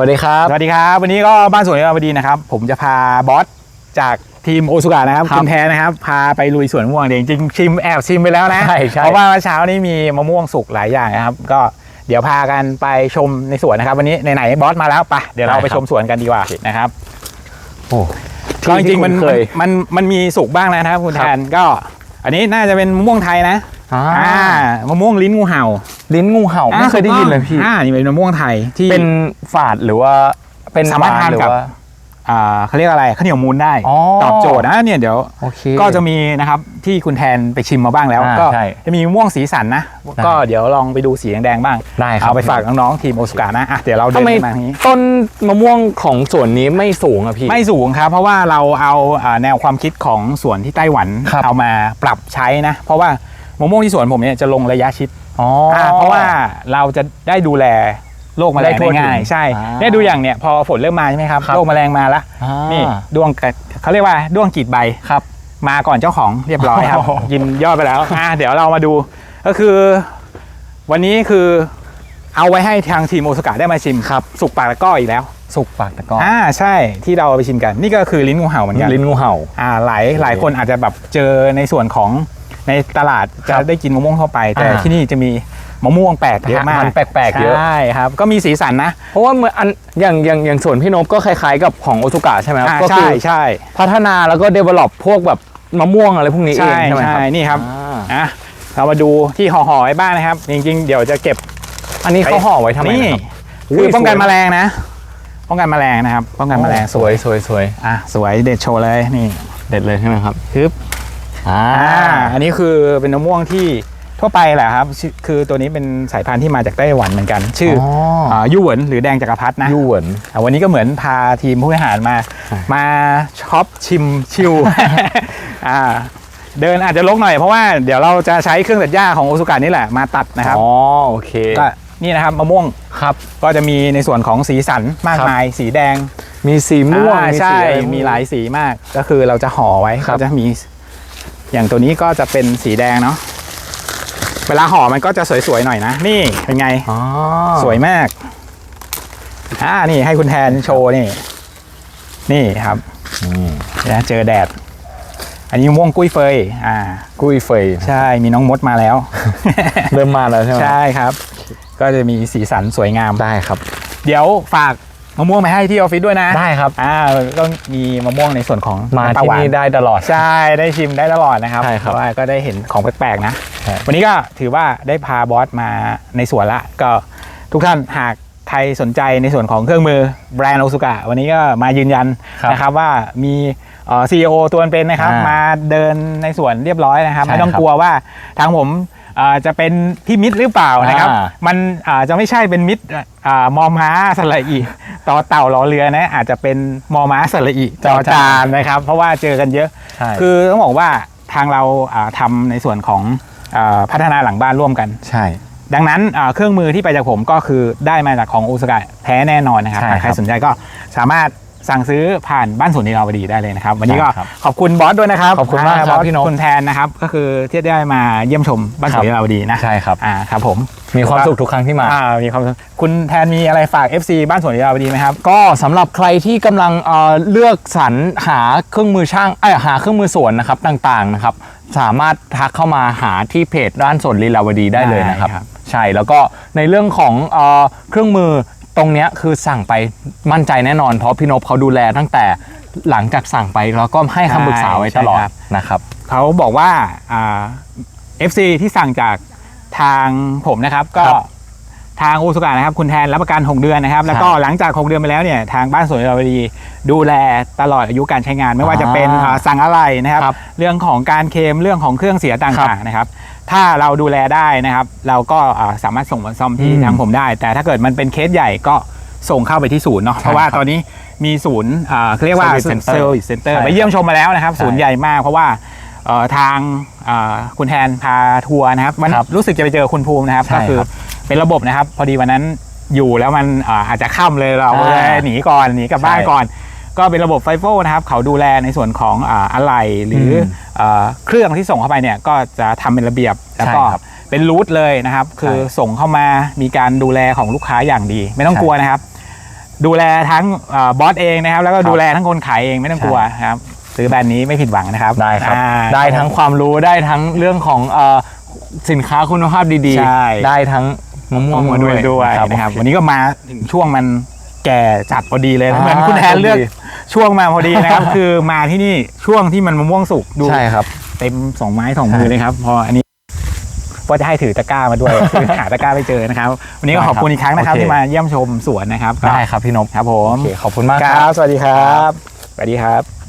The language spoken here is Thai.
วัสดีครับ สวัสดีครับ วันนี้ก็บ้านสวนเรวดีนะครับ ผมจะพาบอสจากทีมโอซุกะนะครับครับคุณแทนนะครับ พาไปลุยสวนมะม่วงเองจริงๆชิมแอบชิมไปแล้วนะใช่ใช่เพราะว่าเมื่อเช้านี้มีมะม่วงสุกหลายอย่างนะครับ ก็เดี๋ยวพากันไปชมในสวนนะครับ วันนี้ไหนๆบอสมาแล้วไปะเดี๋ยวเราไปชมสวนกันดีกว่านะครับโอ้ก็จริงๆมันที่คุ้เคยมันมันมีสุกบ้างแล้วนะครับคุณครับแทนก็ อันนี้น่าจะเป็นมะม่วงไทยนะ อ่าอ่ามะม่วงลิ้นงูเห่าลิ้นงูเห่าไม่เคยได้ยินเลยพี่อ่านี่เป็นมะม่วงไทยที่เป็นฝาดหรือว่าเป็นสามารถทานหรือกับว่าอ่าเขาเรียกอะไรข้าวเหนียวมูนได้อ๋อตอบโจทย์นะเนี่ยเดี๋ยวโอเคก็จะมีนะครับที่คุณแทนไปชิมมาบ้างแล้วอ่าก็ใช่จะมีมะม่วงสีสันนะได้ก็เดี๋ยวลองไปดูสีแดงๆบ้างได้ครับเอาไปฝากน้องๆทีมโอสกานะอะเดี๋ยวเราเดิทำนไมมาทางนี้ต้นมะม่วงของสวนนี้ไม่สูงอะพี่ไม่สูงครับ เพราะว่าเราเอาอ่าแนวความคิดของสวนที่ไต้หวันครับเอามาปรับใช้นะ เพราะว่า มะม่วงที่สวนผมเนี่ยจะลงระยะชิดอ๋อออ่าเพราะว่าเราจะได้ดูแลโรคแมลได้งทั่วได้ง่ายถึงใช่อ่าเนี่ยดูอย่างเนี่ยพอฝนเริ่มมาใช่ไหมครับครับ โรคแมลงมาแล้วอ่านี่ด้วงกระเขาเรียกว่าด้วงกีดใบ ครับ มาก่อนเจ้าของเรียบร้อยครับ โอ้โหกินยอดไปแล้วอะเดี๋ยวเรามาดูก็คือ วันนี้คือเอาไว้ให้ทางทีมโอสกาได้มาชิมครับ สุกปากตะกร้ออีกแล้วสุกปากตะกร้ออ่าใช่ที่เราเอาไปชิมกัน นี่ก็คือลิ้นงูเห่าเหมือนกันลิ้นงูเห่า อ่าหลายหลายคนอาจจะแบบเจอในส่วนของ ในตลาดจะครับได้กินมะม่วงทั่วไป แต่อ่า ที่นี่จะมีมะม่วงแปลกเยอะมากพันธุ์แปลกๆเยอะ ใช่ครับ ก็มีสีสันนะเพราะว่าเหมือนอันอย่างอย่างอย่างสวนพี่นพก็คล้ายๆกับของโอซุกะใช่ไหมครับอ่าก็คืใช่อใช่พัฒนาแล้วก็ develop พวกแบบมะม่วงอะไรพวกนี้เองใช่ใช่ไหมครับใช่นี่ครับอ่าอะเรามาดูที่ห่อๆไว้บ้างนะครับ จริงๆ เดี๋ยวจะเก็บอันนี้เขาห่อไว้ทำไมนี่นะครับคือป้องกันสวยแมลงนะ ป้องกันแมลงนะครับ ป้องกันแมลงสวยสวยสวยอะสวยเด็ดโชว์เลยนี่เด็ดเลยใช่ไหมครับ ฮึบ อ่าอ่าอันนี้คือเป็นมะม่วงที่ทั่วไปแหละครับชื่อคือตัวนี้เป็นสายพันธุ์ที่มาจากไต้หวันเหมือนกัน ชื่ออ่ายู่เหวินหรือแดงจักรพรรดินะยู่เหวินอะวันนี้ก็เหมือนพาทีมผู้บริหารมาใช่มาช็อปชิมชิวอ่าเดินอาจจะลกหน่อยเพราะว่าเดี๋ยวเราจะใช้เครื่องตัดหญ้าของโอซุกะนี่แหละมาตัดนะครับอ๋อโอเคก็นี่นะครับมะม่วงครับ ก็จะมีในส่วนของสีสันมากครับมายสีแดง มีสีม่วงอ่ามีใช่สีอะไรมีหลายสีมากก็คือเราจะห่อไว้ครับก็จะมี อย่างตัวนี้ก็จะเป็นสีแดงเนาะเวลาห่อมันก็จะสวยๆหน่อยนะ นี่เป็นไงอ๋อสวยมากอ่านี่ให้คุณแทนโชว์นี่ นี่ครับอืมเดี๋ยวนะเจอแดด อันนี้มะม่วงกุ้ยเฟย อ่า กุ้ยเฟย ใช่มีน้องมดมาแล้ว เริ่มมาแล้วใช่ไหมใช่ครับ ก็จะมีสีสันสวยงามได้ครับ เดี๋ยวฝาก มะม่วงไปให้ที่ออฟฟิศด้วยนะได้ครับอ่าก็มีมะม่วงในส่วนของมาน้ำปลที่หวนี่ได้ตลอด ใช่ได้ชิมได้ตลอดนะครับใช่ครับเพาะว่าก็ได้เห็นของแปลกๆนะใช่วันนี้ก็ถือว่าได้พาบอสมาในสวนละ ก็ทุกท่านหากใครสนใจในส่วนของเครื่องมือแบรนด์โอซุกะวันนี้ก็มายืนยันครับนะครับว่ามีซีอีโอตัวเป็นๆนะครับอ่ามมาเดินในสวนเรียบร้อยนะครับใช่ไม่ต้องครับกลัวว่าทางผมเอ่อ จะเป็นพี่มิตรหรือเปล่านะครับอ่ามันอาจจะไม่ใช่เป็นมิตรอ่ามอม้าสระอีต่อเต่ารอเรือนะอาจจะเป็นมอม้าสระอีจอจานนะครับ เพราะว่าเจอกันเยอะใช่คือต้องบอกว่าทางเราอ่าทำาในส่วนของอาพัฒนาหลังบ้านร่วมกันใช่ดังนั้นอ่าเครื่องมือที่ไปจากผมก็คือได้มาจากของโอซากะแท้แน่นอนนะครับใช่หากใครครับสนใจก็สามารถ สั่งซื้อผ่านบ้านสวนนิราวดีได้เลยนะครับ วันนี้ก็ใช่ครับขอบคุณบอสด้วยนะครับขอบคุณมากครับอสพี่นพคุณแทนนะครับ ก็คือที่ได้มาเยี่ยมชมบ้านสวนนิราวดีนะใช่ครับอ่าครับผมมีความสุขทุกครั้งที่มาอ่ามีความสุขคุณแทนมีอะไรฝาก FC บ้านสวนนิราวดีไหมครับ ก็สำหรับใครที่กำลังเอ่อเลือกสรรหาเครื่องมือช่างเอ้ยหาเครื่องมือสวนนะครับต่างๆนะครับสามารถทักเข้ามาหาที่เพจร้านสวนลีลาวดีได้เลยนะครับได้ครับใช่แล้วก็ในเรื่องของเอ่อเครื่องมือ ตรงเนี้ยคือสั่งไปมั่นใจแน่นอนเพราะพี่นพเขาดูแลตั้งแต่หลังจากสั่งไปแล้วก็ให้คำปรึกษาไว้ตลอดใช่ครับ นะครับเขาบอกว่าอ่า FC ที่สั่งจากทางผมนะครับ ก็ครับ ทางโอสุกะนะครับคุณแทนรับประกัน 6 เดือนนะครับ แล้วก็หลังจาก 6 เดือนไปแล้วเนี่ยทางบ้านสวนเราดีดูแลตลอดอายุการใช้งาน ไม่ว่าจะเป็นอ่าอ่าสั่งอะไรนะครับครับ เรื่องของการเคลมเรื่องของเครื่องเสียครัต่างบๆนะครับ ถ้าเราดูแลได้นะครับ เราก็อ่าสามารถส่งมาซ่อมที่อืมทางผมได้ แต่ถ้าเกิดมันเป็นเคสใหญ่ก็ส่งเข้าไปที่ศูนย์เนาะใช่เพราะว่าครับตอนนี้มีศูนย์อ่าเขาเรียกว่า Service Center Service Center ใช่ไปเยี่ยมชมมาแล้วนะครับใช่ศูนย์ใหญ่มากเพราะว่าเอ่อทางเอ่อคุณแทนพาทัวร์นะครับมันครับรู้สึกจะไปเจอคุณภูมินะครับใช่ก็คือครับ เป็นระบบนะครับ พอดีวันนั้นอยู่แล้วมันเอ่ออาจจะค่ำเลยเราอ่าเลยหนีก่อนหนีกลับบ้านใช่ก่อน ก็เป็นระบบไฟโฟนะครับ เขาดูแลในส่วนของอ่าอะไหล่หรืออมเอ่อเครื่องที่ส่งเข้าไปเนี่ยก็จะทำเป็นระเบียบแล้วก็ใช่ครับเป็นรูทเลยนะครับ คือส่งเข้ามามีการดูแลของลูกค้าอย่างดี ไม่ต้องใช่กลัวนะครับ ดูแลทั้งอ่าบอสเองนะครับ แล้วก็ครับดูแลทั้งคนขายเองไม่ต้องกลัวครับซื้อแบรนด์นี้ไม่ผิดหวังนะครับได้ครับ อ่า ได้ทั้งความรู้ได้ทั้งเรื่องของเอ่อสินค้าคุณภาพดีใช่ได้ทั้ง มะม่วงมาด้วยด้วยนะครับวันนี้ก็มาถึงช่วงมันแก่จัดพอดีเลยนะเหมือนคุณแทนเลือกช่วงมาพอดีนะครับ คือมาที่นี่ช่วงที่มันมะม่วงสุกดูใช่ครับ เต็มสองไม้สองมือเลยครับ พออันนี้ว่าจะให้ถือตะกร้ามาด้วยคือหาตะกร้าไม่เจอนะครับ วันนี้ก็ได้ขครัอบบคุณอีกครั้งนะครับโอเคที่มาเยี่ยมชมสวนนะครับได้ครับพี่นพครับผมโอเคขอบคุณมากคครัรับบสวัสดีครับสวัสดีครับ